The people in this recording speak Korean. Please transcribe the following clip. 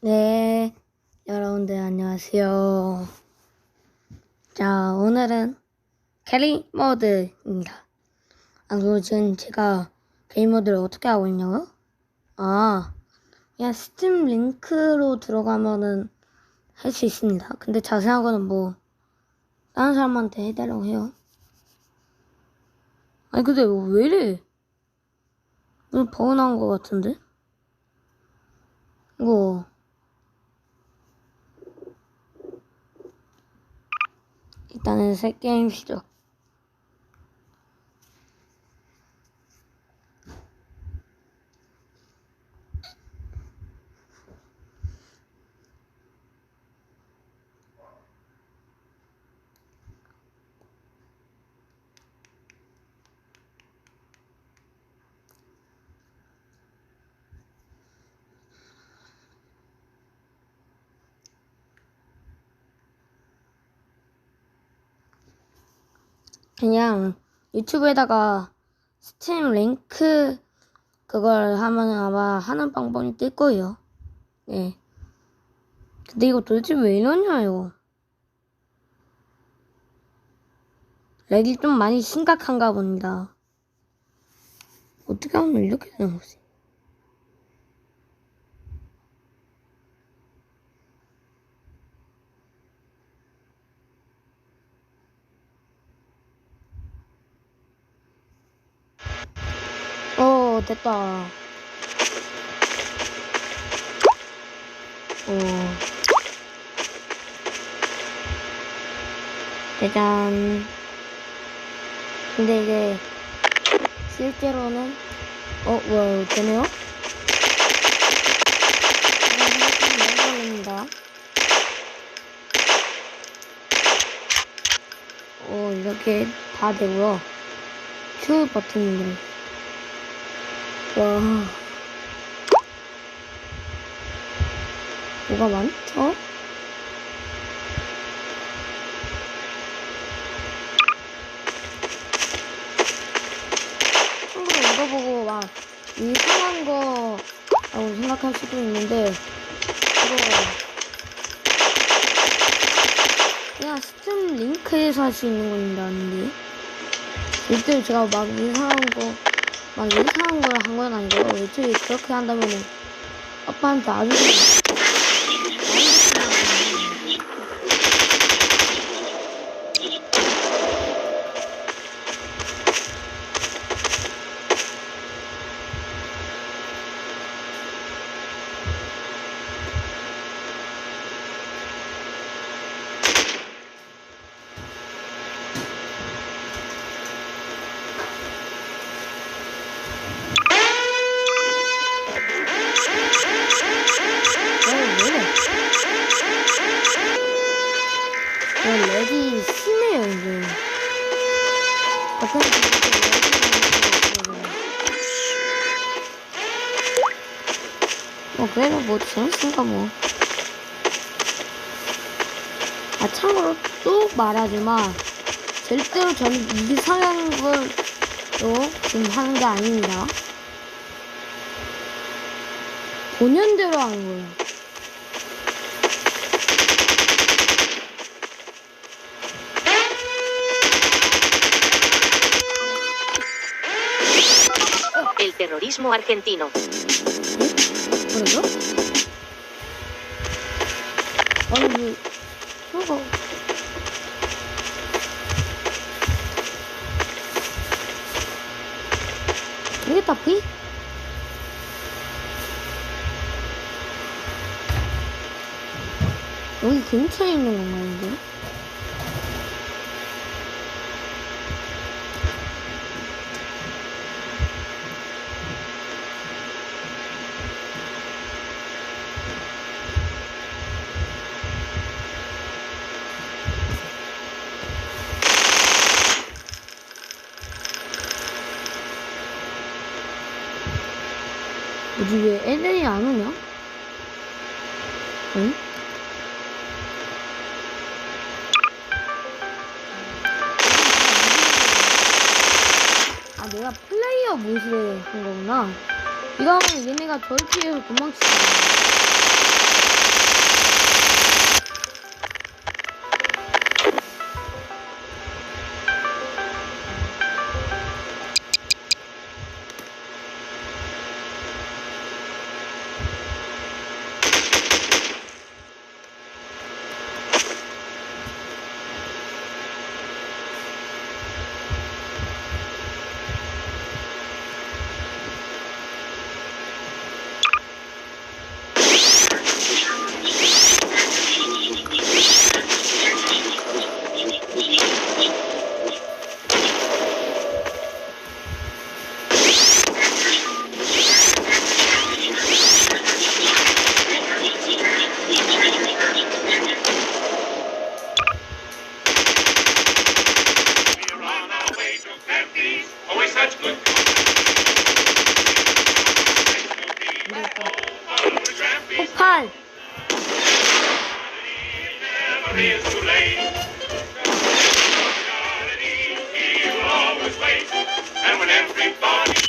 네, 여러분들 안녕하세요. 자, 오늘은 캐리 모드입니다. 아, 그리고 지금 제가 캐리 모드를 어떻게 하고 있냐고요? 아, 그냥 스팀 링크로 들어가면은 할 수 있습니다. 근데 자세한 거는 뭐, 다른 사람한테 해달라고 해요. 아니, 근데 왜 이래? 무슨 버그 나온 것 같은데? 이거, 일단은 새 게임 시작. 그냥 유튜브에다가 스팀 링크 그걸 하면 아마 하는 방법이 뜰 거예요. 네. 근데 이거 도대체 왜 이러냐요? 렉이 좀 많이 심각한가 봅니다. 어떻게 하면 이렇게 되는 거지? 어, 됐다. 어. 짜잔. 근데 이게 실제로는 어, 와, 되네요? 좀 걸립니다. 어, 이렇게 다 되고요. Q 버튼이 와. 뭐가 많죠? 참고로 이거 보고 막 이상한 거라고 생각할 수도 있는데 그냥 스팀 링크에서 할 수 있는 건다는데 이때 제가 막 이상한 거 막 이상한 걸 한 건 아니고 애초에 그렇게 한다면은 아빠한테 아주 어, 렉이 심해요, 이게. 어떤 뭐, 그래도 뭐, 재밌으니까 뭐. 아, 참고로 또 말하지만, 절대로 저는 이상한 걸로 지금 하는 게 아닙니다. 본연대로 하는 거예요. El terrorismo argentino. 뭐라고? 아니, 뭐, 저거. 이게 다 비? 여기 근처에 있는 건가요, 이게? 어디 왜 애들이 안 오냐? 응? 아, 내가 플레이어 모드를 한 거구나. 이거 하면 얘네가 저를 피해서 도망치잖아. And when everybody